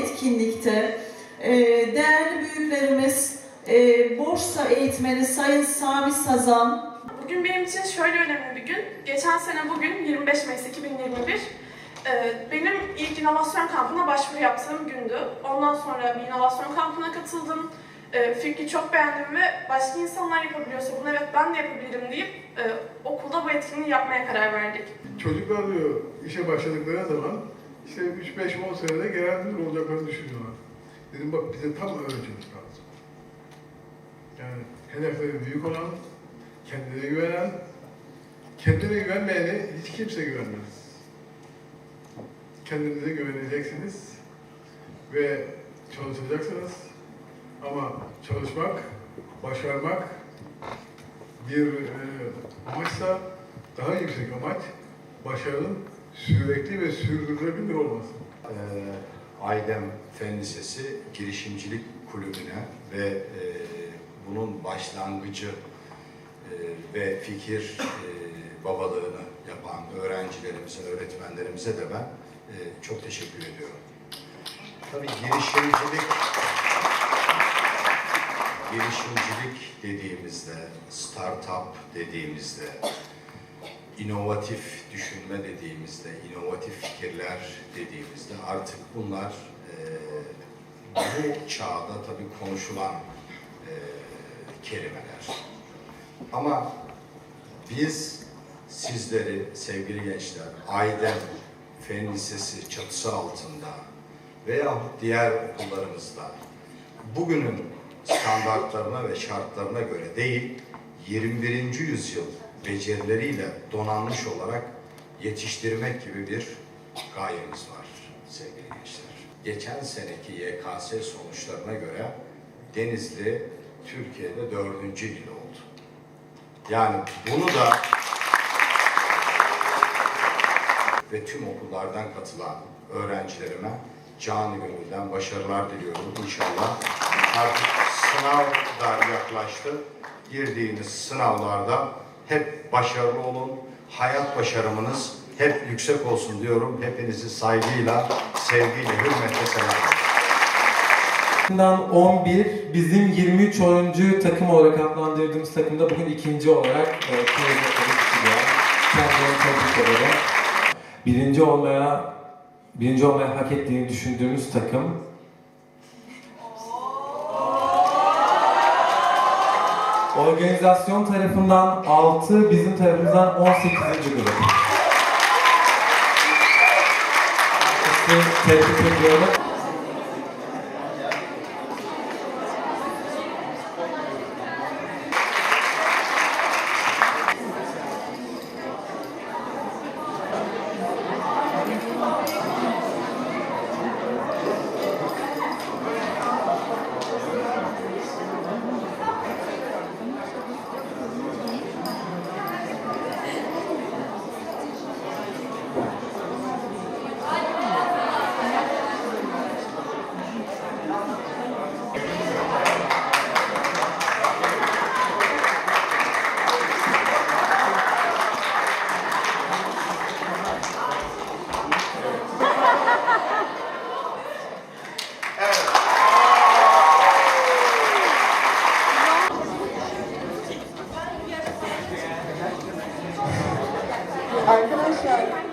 etkinlikte e, değerli büyüklerimiz, e, borsa eğitmeni Sayın Sami Sazan, Bugün benim için şöyle önemli bir gün. Geçen sene bugün 25 Mayıs 2021 e, benim ilk inovasyon kampına başvuru yaptığım gündü. Ondan sonra bir inovasyon kampına katıldım. Fikri çok beğendim ve başka insanlar yapabiliyorsa bunu evet ben de yapabilirim deyip okulda bu etkinliği yapmaya karar verdik. Çocuklar diyor işe başladıkları zaman işte 3-5-10 senede genel olacaklarını düşünüyorlar. Dedim bak bize tam öğrencilik lazım. Yani hedefleri büyük olan, kendine güvenen, kendine güvenmeyene hiç kimse güvenmez. Kendinize güveneceksiniz ve çalışacaksınız. Ama çalışmak, başarmak bir e, amaçsa daha yüksek amaç başarının sürekli ve sürdürülebilir olması. Ee, Aydem Fen Lisesi Girişimcilik Kulübü'ne ve e, bunun başlangıcı e, ve fikir e, babalığını yapan öğrencilerimize, öğretmenlerimize de ben e, çok teşekkür ediyorum. Tabii girişimcilik girişimcilik dediğimizde, startup dediğimizde, inovatif düşünme dediğimizde, inovatif fikirler dediğimizde artık bunlar eee, bu çağda tabii konuşulan eee, kelimeler. Ama biz sizleri sevgili gençler Aydem Fen Lisesi çatısı altında veya diğer okullarımızda bugünün standartlarına ve şartlarına göre değil 21. yüzyıl becerileriyle donanmış olarak yetiştirmek gibi bir gayemiz var sevgili gençler. Geçen seneki YKS sonuçlarına göre Denizli Türkiye'de dördüncü il oldu. Yani bunu da ve tüm okullardan katılan öğrencilerime canı gönülden başarılar diliyorum inşallah. Artık sınav da yaklaştı. Girdiğiniz sınavlarda hep başarılı olun. Hayat başarımınız hep yüksek olsun diyorum. Hepinizi saygıyla, sevgiyle, hürmetle selamlıyorum. Bundan 11, bizim 23 oyuncu takım olarak adlandırdığımız takımda bugün ikinci olarak e. Kendilerini tebrik ederim. Birinci olmaya, birinci olmaya hak ettiğini düşündüğümüz takım. Organizasyon tarafından 6, bizim tarafımızdan 18. grup. Tebrik ediyorum. Our collection